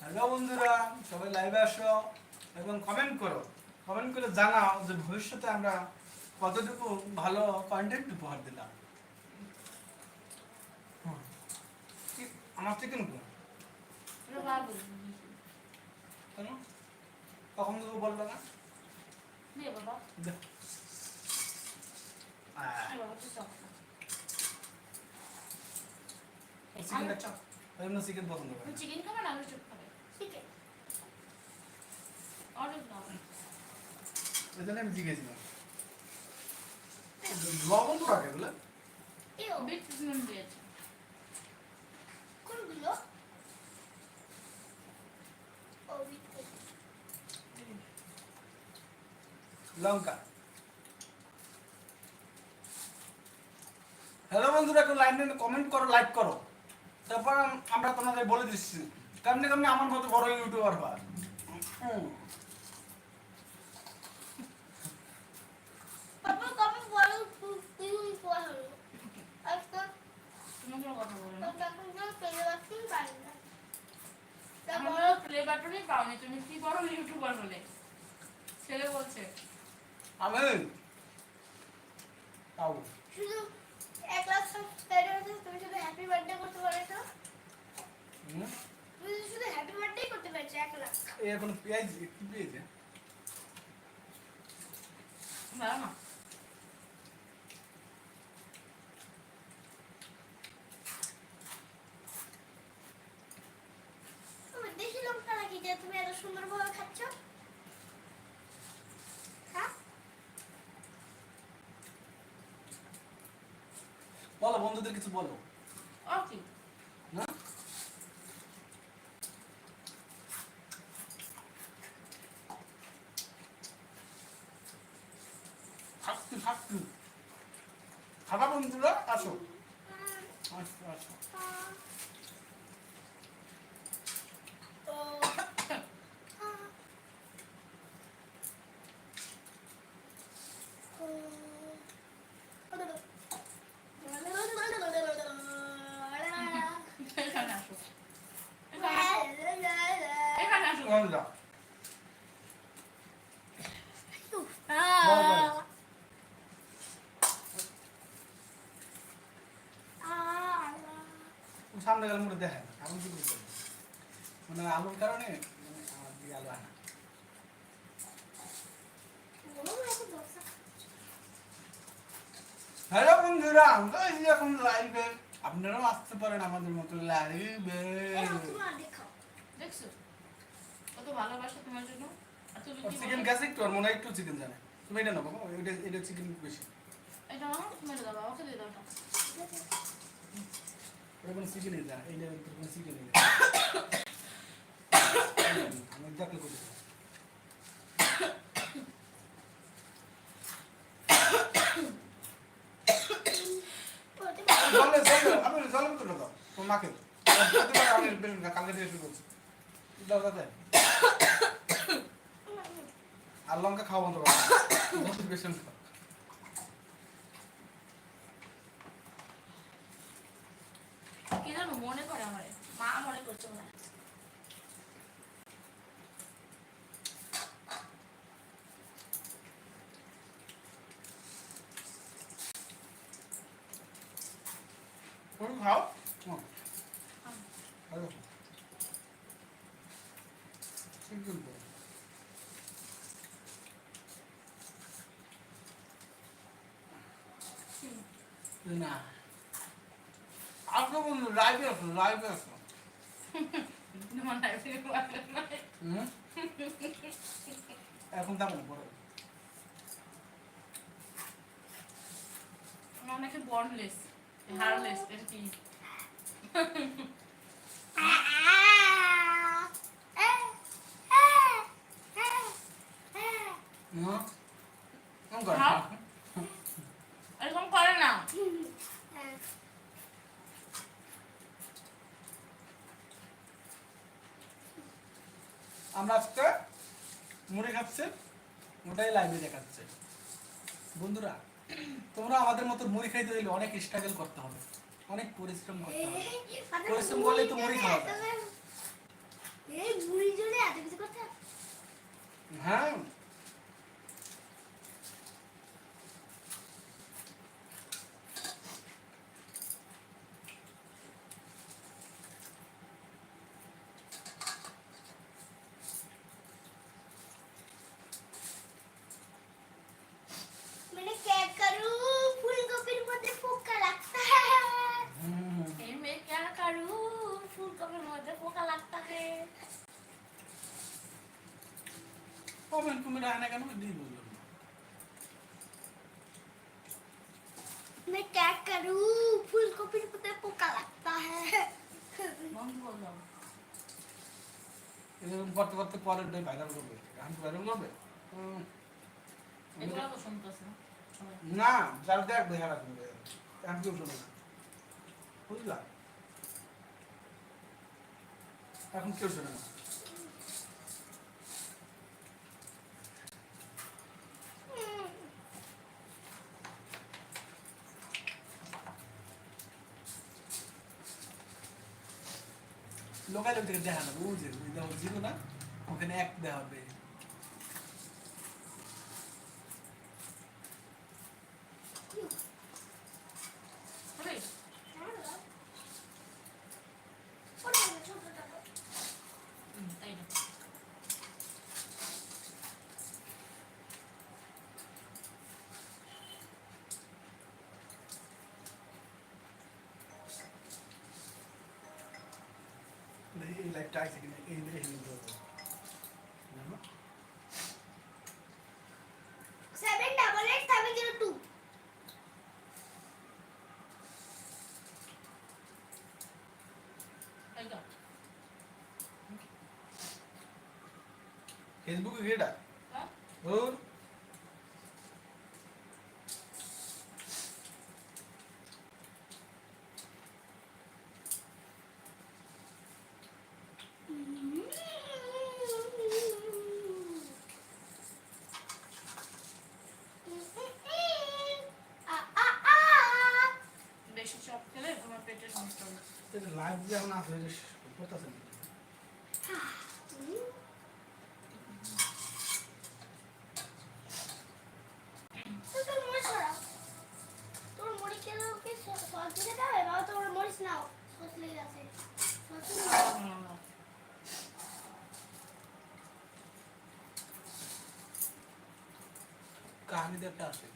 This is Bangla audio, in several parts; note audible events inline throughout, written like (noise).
হ্যালো বন্ধুরা, সবাই লাইভে আসো এবং কমেন্ট করো। কমেন্ট করে জানাও যে ভবিষ্যতে আমরা কতটুকু ভালো কন্টেন্ট উপহার দিলাম হুম। কি- আমার চিকেন কো কেন? কখন তো বলল না চিকেন পছন্দ করে চিকেন খাবে না চপ খাবে। চিকেন অর্ডার দাও ওই জন্য আমি জিজ্ঞেছিলাম লবণ তো রাখে এগুলো এও। বিট দিয়েছে। কোনগুলো লঙ্কা। হ্যালো বন্ধুরা, একটু লাইন কমেন্ট করো লাইক করো। তারপর আমরা তোমাদের বলে দিচ্ছি। কেমনি কেমনি আমার মতো বড় ইউটিউবার হওয়ার হুম। পাপা কবে বড় তুই পড়ো আজকে তুমি কোনো কথা বলো না তখন তো পেলে বাকি পারি না তারপর আমরা প্লে বাটনই পাওনি তুমি কি বড় ইউটিউবার হলে? ছেলে বলছে। আমি তাও শুধু এক লাখ সাবস্ক্রাইবার আছে তুমি শুধু হ্যাপি বার্থডে করতে পারছ হুম। তুমি শুধু হ্যাপি বার্থডে করতে পারছ এক লাখ। এই এখন পেঁয়াজ কি দাঁড়া না তুমি দেশি লঙ্কা নাকি যে তুমি এত সুন্দরভাবে খাচ্ছ হ্যাঁ বলো বন্ধুদের কিছু বলো। থাকতু থাকতু না? থাকতে থাকতে খাবার বন্ধুরা আসো আসো ও এখানে আসো এখানে আসো বন্ধুরা বলো, বলো। সামনে গেলে মোটে দেখে না আমি কি বলতে পারি? মানে আলুর কারণে মানে আমার দিকে আলু আনা হ্যালো বন্ধুরা আমরা এই যে এখন লাইভে আপনারাও আসতে পারেন আমাদের মতো লাইভে দেখছ কত ভালোবাসা তোমার জন্য? আর তুমি কি চিকেন? গেছে একটু আর মনে হয় একটু চিকেন জানে। তুমি এটা নেব এটা এটা চিকেন বেশি। এটা নাও মেরে দাও বাবাকে দিয়ে দাও এটা। এটা কোনো চিকেনই জানে এইটা কোনো চিকেনই জানে আমি দেখলে করতে জলে জলে আমি জলে ভিতরে দাও? তোমার মাকে। প্রতিবার আমি বেলুন কালকে দিয়ে শুরু করছি। দাও দাও দাও। আর লঙ্কা খাওয়া বন্ধ করো। (coughs) মোটিভেশন মনে করে আমার। মা মনে করছে না খাও হুম। খাও। চিকেন করো। না আসো বন্ধু লাইভে আসো লাইভে আসো? এখন দাম পরে অনেকে বর্নলেস হারলেস এর কি হুম? কেমন করে? খাও। এরকম করে না আমরা আজকে মুড়ি খাচ্ছি ওটাই লাইভে দেখাচ্ছে। বন্ধুরা তোমরা আমাদের মতো মুড়ি খাইতে দিলে অনেক স্ট্রাগল করতে হবে অনেক পরিশ্রম করতে হবে। পরিশ্রম করলেই তো মুড়ি খাওয়া যায়। হ্যাঁ। কমেন্ট কমেন্ট হয় না কেন দিয়ে বললাম না। मैं क्या करूं फूलगोभी मध्य पोका लगता है বন্ধ করলাম এরকম করতে করতে পরের ডে ভাইরাল করবে এখন ভাইরাল করবে হুম। এগুলো তো শুনতেছে সবাই। না যার দেখ দেখা রাখবে এখন কেউ শোনে না বুঝলা এখন কেউ শোনে না লোকাল থেকে দেখা যাবে বুঝে দেখো জিরো না ওখানে এক দেওয়া হবে? like taxing in English window. Remember? Seven double eight seven zero two. I got. Facebook is great. Huh? Oh. কাহিনীতে একটা আছে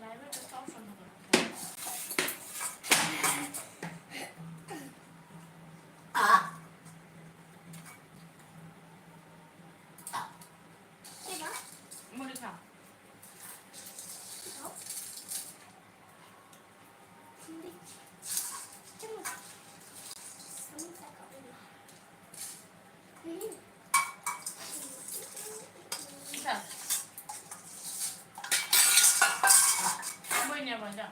লাইভে তো সব শুনতে পারো। কি না মুড়ি খাও যা। বই নিয়ে বই যা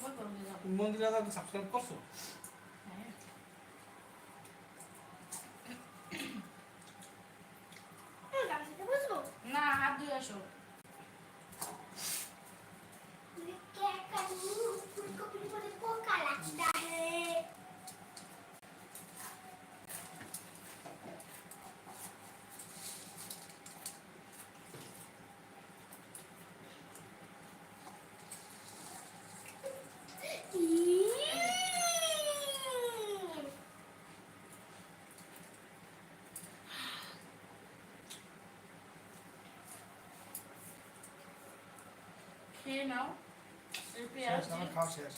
বই পড়বে যাও মন্দিরে সাবস্ক্রাইব করছ হ্যাঁ। না হাত ধুয়ে আসো খেয়ে নাও এই পেঁয়াজ খাওয়া শেষ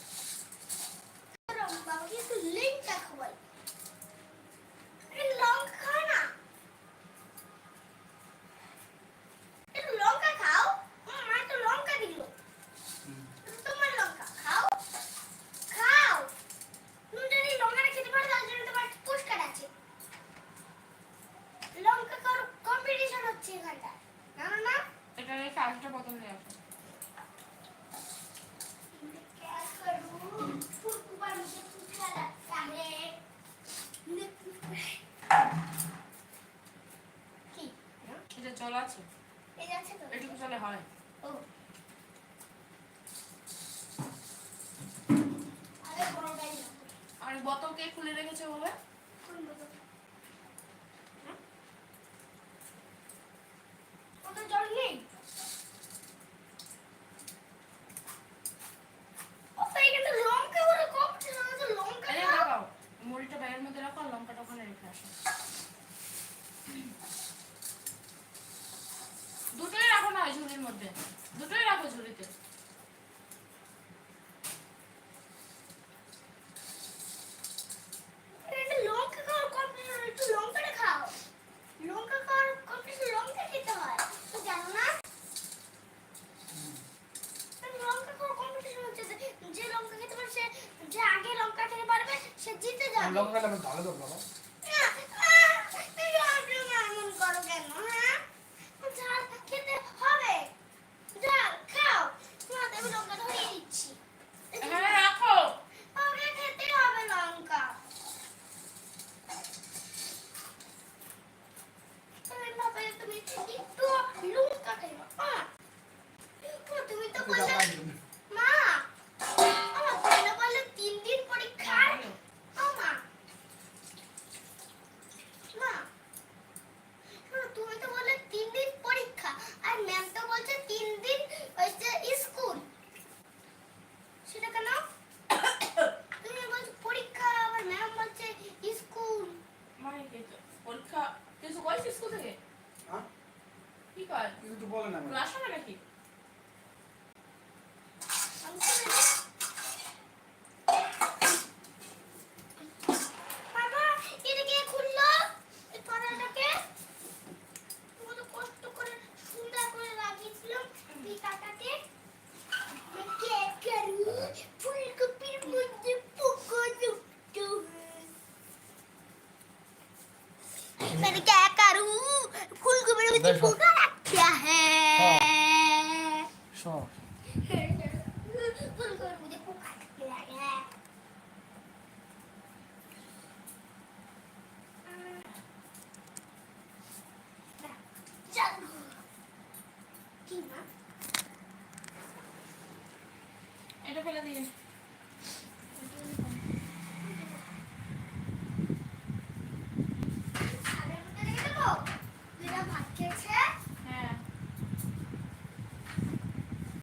বোতলকে খুলে রেখেছে ওভাবে ब्लॉग का